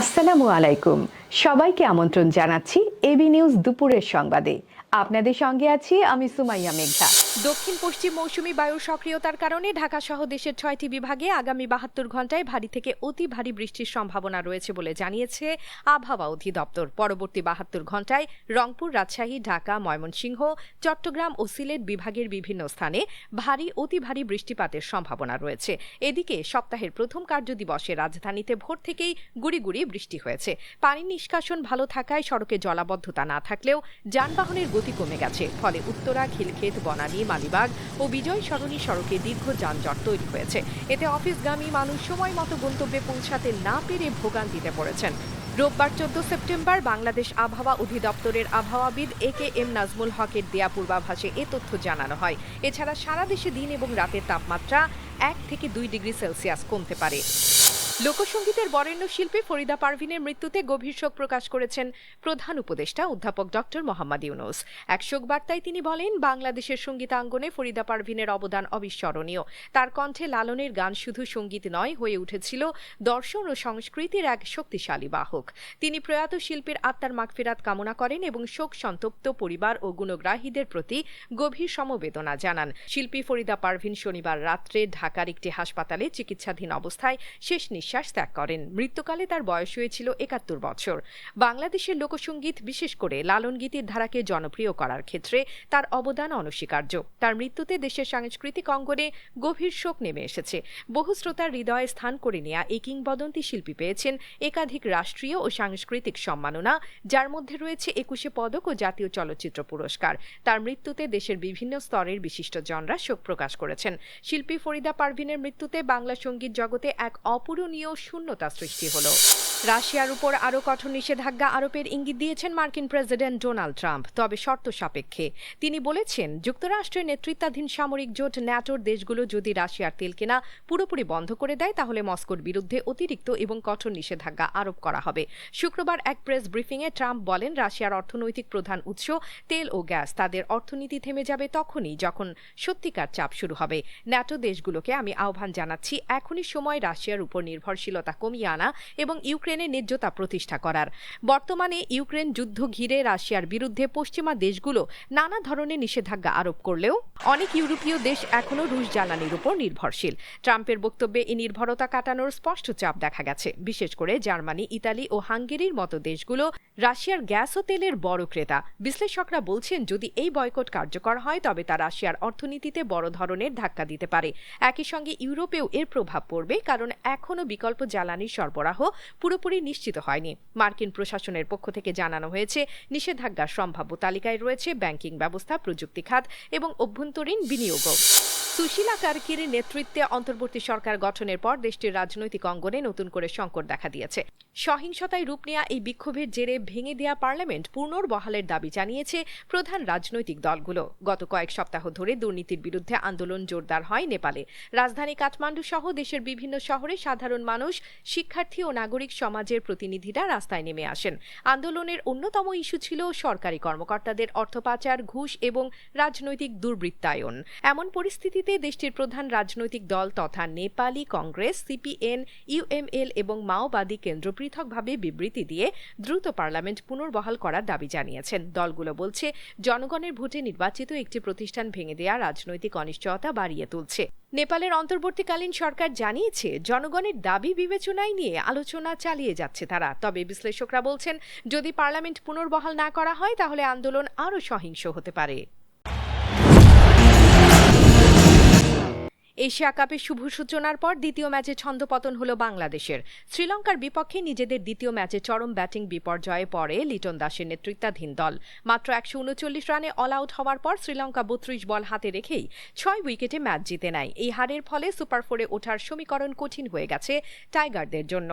আসসালামু আলাইকুম। সবাইকে আমন্ত্রণ জানাচ্ছি এবি নিউজ দুপুরের সংবাদে। আপনাদের সঙ্গে আছি আমি সুমাইয়া মেঘা দক্ষিণ পশ্চিম মৌসুমী বায়ুর সক্রিয়তার কারণে ঢাকা সহ দেশের ছয়টি বিভাগে আগামী বাহাত্তর ঘন্টায় ভারী থেকে অতি ভারী বৃষ্টির সম্ভাবনা রয়েছে বলে জানিয়েছে আবহাওয়া অধিদপ্তর। পরবর্তী বাহাত্তর ঘন্টায় রংপুর, রাজশাহী, ঢাকা, ময়মনসিংহ, চট্টগ্রাম ও সিলেট বিভাগের বিভিন্ন স্থানে ভারী, অতি ভারী বৃষ্টিপাতের সম্ভাবনা রয়েছে। এদিকে সপ্তাহের প্রথম কার্যদিবসে রাজধানীতে ভোর থেকেই গুড়ি গুড়ি বৃষ্টি হয়েছে। পানি নিষ্কাশন ভালো থাকায় সড়কে জলাবদ্ধতা না থাকলেও যানবাহনের গতি কমে গেছে। ফলে উত্তরা, খিলক্ষেত, বনানী মালিবাগ ও বিজয় সরণী সড়কে দীর্ঘ যানজট তৈরি হয়েছে। এতে অফিসগামী মানুষ সময় মতো গন্তব্যে পৌঁছাতে না পেরে ভোগান্তিতে পড়েছেন। রোববার চোদ্দ সেপ্টেম্বর বাংলাদেশ আবহাওয়া অধিদপ্তরের আবহাওয়াবিদ এ কে এম নাজমুল হকের দেয়া পূর্বাভাসে এ তথ্য জানানো হয়। এছাড়া সারা দেশে দিন এবং রাতের তাপমাত্রা এক থেকে দুই ডিগ্রি সেলসিয়াস কমতে পারে। লোকসঙ্গীতের বরেণ্য শিল্পী ফরিদা পারভিনের মৃত্যুতে গভীর শোক প্রকাশ করেছেন প্রধান উপদেষ্টা অধ্যাপক ডক্টর মোহাম্মদ ইউনুস। এক শোক বার্তায় তিনি বলেন, বাংলাদেশের সঙ্গীতাঙ্গনে ফরিদা পারভিনের অবদান অবিস্মরণীয়। তার কণ্ঠে লালনের গান শুধু সংগীত নয়, হয়ে উঠেছিল দর্শন ও সংস্কৃতির এক শক্তিশালী বাহক। তিনি প্রয়াত শিল্পীর আত্মার মাগফিরাত কামনা করেন এবং শোক সন্তপ্ত পরিবার ও গুণগ্রাহীদের প্রতি গভীর সমবেদনা জানান। শিল্পী ফরিদা পারভিন শনিবার রাত্রে ঢাকার একটি হাসপাতালে চিকিৎসাধীন অবস্থায় শেষ নিঃশ্বাস ত্যাগ করেন। মৃত্যুকালে তার বয়স হয়েছিল একাত্তর বছর। বাংলাদেশের লোকসঙ্গীত বিশেষ করে লালন গীতির ধারাকে জনপ্রিয় করার ক্ষেত্রে তার অবদান অনস্বীকার্য। তার মৃত্যুতে দেশের সাংস্কৃতিক অঙ্গনে গভীর শোক নেমে এসেছে। বহু শ্রোতার হৃদয়ে স্থান করে নেয়া এই কিংবদন্তি শিল্পী পেয়েছেন একাধিক রাষ্ট্রীয় ও সাংস্কৃতিক সম্মাননা, যার মধ্যে রয়েছে একুশে পদক ও জাতীয় চলচ্চিত্র পুরস্কার। তার মৃত্যুতে দেশের বিভিন্ন স্তরের বিশিষ্টজনরা শোক প্রকাশ করেছেন। শিল্পী ফরিদা পারভিনের মৃত্যুতে বাংলা সংগীত জগতে এক অপূরণীয় শূন্যতা সৃষ্টি হলো। রাশিয়ার উপর আরও কঠোর নিষেধাজ্ঞা আরোপের ইঙ্গিত দিয়েছেন মার্কিন প্রেসিডেন্ট ডোনাল্ড ট্রাম্প। তবে শর্ত সাপেক্ষে তিনি বলেছেন, যুক্তরাষ্ট্রের নেতৃত্বাধীন সামরিক জোট ন্যাটোর দেশগুলো যদি রাশিয়ার তেল কেনা পুরোপুরি বন্ধ করে দেয়, তাহলে মস্কোর বিরুদ্ধে অতিরিক্ত এবং কঠোর নিষেধাজ্ঞা আরোপ করা হবে। শুক্রবার এক প্রেস ব্রিফিংয়ে ট্রাম্প বলেন, রাশিয়ার অর্থনৈতিক প্রধান উৎস তেল ও গ্যাস, তাদের অর্থনীতি থেমে যাবে তখনই যখন সত্যিকার চাপ শুরু হবে। ন্যাটো দেশগুলোকে আমি আহ্বান জানাচ্ছি, এখনই সময় রাশিয়ার উপর নির্ভরশীলতা কমিয়ে আনা এবং ইউক্রেনে ন্যায্যতা প্রতিষ্ঠা করার। বর্তমানে ইউক্রেন যুদ্ধ ঘিরে রাশিয়ার বিরুদ্ধে পশ্চিমা দেশগুলো নানা ধরনের নিষেধাজ্ঞা আরোপ করলেও অনেক ইউরোপীয় দেশ এখনও রুশ জ্বালানির উপর নির্ভরশীল। ট্রাম্পের বক্তব্যে এই নির্ভরতা কাটানোর স্পষ্ট চাপ দেখা গেছে। বিশেষ করে জার্মানি, ইতালি ও হাঙ্গেরির মতো দেশগুলো রাশিয়ার গ্যাস ও তেলের বড় ক্রেতা। বিশ্লেষকরা বলছেন, যদি এই বয়কট কার্যকর হয়, তবে তা রাশিয়ার অর্থনীতিতে বড় ধরনের ধাক্কা দিতে পারে। একই সঙ্গে ইউরোপেও এর প্রভাব পড়বে, কারণ এখনও বিকল্প জ্বালানি সরবরাহ পুরোপুরি নিশ্চিত হয়নি। মার্কিন প্রশাসনের পক্ষ থেকে জানানো হয়েছে নিষেধাজ্ঞার সম্ভাব্য তালিকায় রয়েছে ব্যাংকিং ব্যবস্থা, প্রযুক্তি খাত এবং অভ্যন্তরীণ বিনিয়োগও সুশীলা কার্কির নেতৃত্বে অন্তর্বর্তী সরকার গঠনের পর দেশটির রাজনৈতিক অঙ্গনে নতুন করে সংকট দেখা দিয়েছে। সহিংসতায় রূপ নেয়া এই বিক্ষোভের জেরে ভেঙে দেয়া পার্লামেন্ট পুনর্বহালের দাবি জানিয়েছে প্রধান রাজনৈতিক দলগুলো। গত কয়েক সপ্তাহ ধরে দুর্নীতির বিরুদ্ধে আন্দোলন জোরদার হয় নেপালে। রাজধানী কাঠমান্ডু সহ দেশের বিভিন্ন শহরে সাধারণ মানুষ, শিক্ষার্থী ও নাগরিক সমাজের প্রতিনিধিরা রাস্তায় নেমে আসেন। আন্দোলনের অন্যতম ইস্যু ছিল সরকারি কর্মকর্তাদের অর্থ পাচার ঘুষ এবং রাজনৈতিক দুর্বৃত্তায়ন। এমন পরিস্থিতিতে দেশটির প্রধান রাজনৈতিক দল তথা নেপালি কংগ্রেস, সিপিএন, ইউএমএল এবং মাওবাদী কেন্দ্র পৃথকভাবে বিবৃতি দিয়ে দ্রুত পার্লামেন্ট পুনর্বহাল করার দাবি জানিয়েছেন। দলগুলো বলছে, জনগণের ভোটে নির্বাচিত একটি প্রতিষ্ঠান ভেঙে দেয়া রাজনৈতিক অনিশ্চয়তা বাড়িয়ে তুলছে। নেপালের অন্তর্বর্তীকালীন সরকার জানিয়েছে, জনগণের দাবি বিবেচনায় নিয়ে আলোচনা চালিয়ে যাচ্ছে তারা। তবে বিশ্লেষকরা বলছেন, যদি পার্লামেন্ট পুনর্বহাল না করা হয়, তাহলে আন্দোলন আরও সহিংস হতে পারে। এশিয়া কাপের শুভ সূচনার পর দ্বিতীয় ম্যাচে ছন্দপতন হল বাংলাদেশের। শ্রীলঙ্কার বিপক্ষে নিজেদের দ্বিতীয় ম্যাচে চরম ব্যাটিং বিপর্যয়ে পড়ে লিটন দাসের নেতৃত্বাধীন দল। মাত্র একশো উনচল্লিশ রানে অল আউট হওয়ার পর শ্রীলঙ্কা বত্রিশ বল হাতে রেখেই ছয় উইকেটে ম্যাচ জিতে নেয়। এই হারের ফলে সুপার ফোরে ওঠার সমীকরণ কঠিন হয়ে গেছে টাইগারদের জন্য।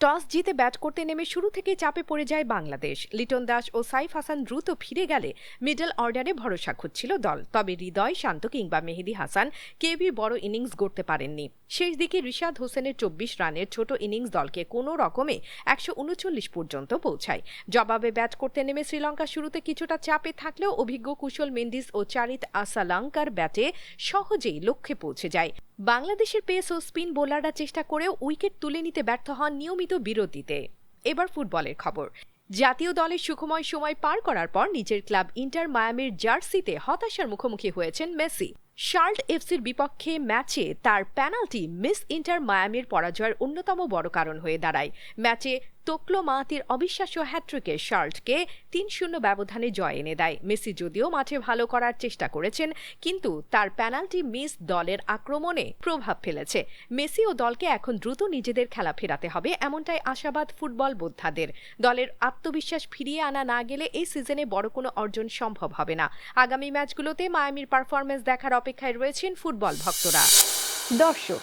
টস জিতে ব্যাট করতে নেমে শুরু থেকে চাপে পড়ে যায় বাংলাদেশ। লিটন দাস ও সাইফ হাসান দ্রুত ফিরে গেলে মিডল অর্ডারে ভরসা খুঁজছিল দল। তবে হৃদয় শান্ত কিংবা মেহেদি হাসান কেউই বড় ইনিংস গড়তে পারেননি। শেষ দিকে রিশাদ হোসেনের চব্বিশ রানের ছোট ইনিংস দলকে কোনো রকমে একশো উনচল্লিশ পর্যন্ত পৌঁছায়। জবাবে ব্যাট করতে নেমে শ্রীলঙ্কা শুরুতে কিছুটা চাপে থাকলেও অভিজ্ঞ কুশল মেন্ডিস ও চারিত আসালাঙ্কার ব্যাটে সহজেই লক্ষ্যে পৌঁছে যায়। বাংলাদেশের পেস ও স্পিন বোলাররা চেষ্টা করেও উইকেট তুলে নিতে ব্যর্থ হন নিয়মিত বিরতিতে। এবার ফুটবলের খবর। জাতীয় দলের সুখময় সময় পার করার পর নিজের ক্লাব ইন্টার মায়ামির জার্সিতে হতাশার মুখোমুখি হয়েছেন মেসি। শার্লট এফসির বিপক্ষে ম্যাচে তার পেনাল্টি মিস ইন্টার মায়ামির পরাজয়ের অন্যতম বড় কারণ হয়ে দাঁড়ায়। ম্যাচে তোকলো মাতির অবিশ্বাস্য হ্যাট্রিকে শার্লটকে তিন শূন্য ব্যবধানে জয় এনে দেয়। মেসি যদিও মাঠে ভালো করার চেষ্টা করেছেন, কিন্তু তার পেনাল্টি মিস দলের আক্রমণে প্রভাব ফেলেছে। মেসি ও দলকে এখন দ্রুত নিজেদের খেলা ফেরাতে হবে, এমনটাই আশাবাদ ফুটবল বোদ্ধাদের। দলের আত্মবিশ্বাস ফিরিয়ে আনা না গেলে এই সিজনে বড় কোনো অর্জন সম্ভব হবে না। আগামী ম্যাচগুলোতে মায়ামির পারফরমেন্স দেখার অপেক্ষায় রয়েছেন ফুটবল ভক্তরা। দর্শক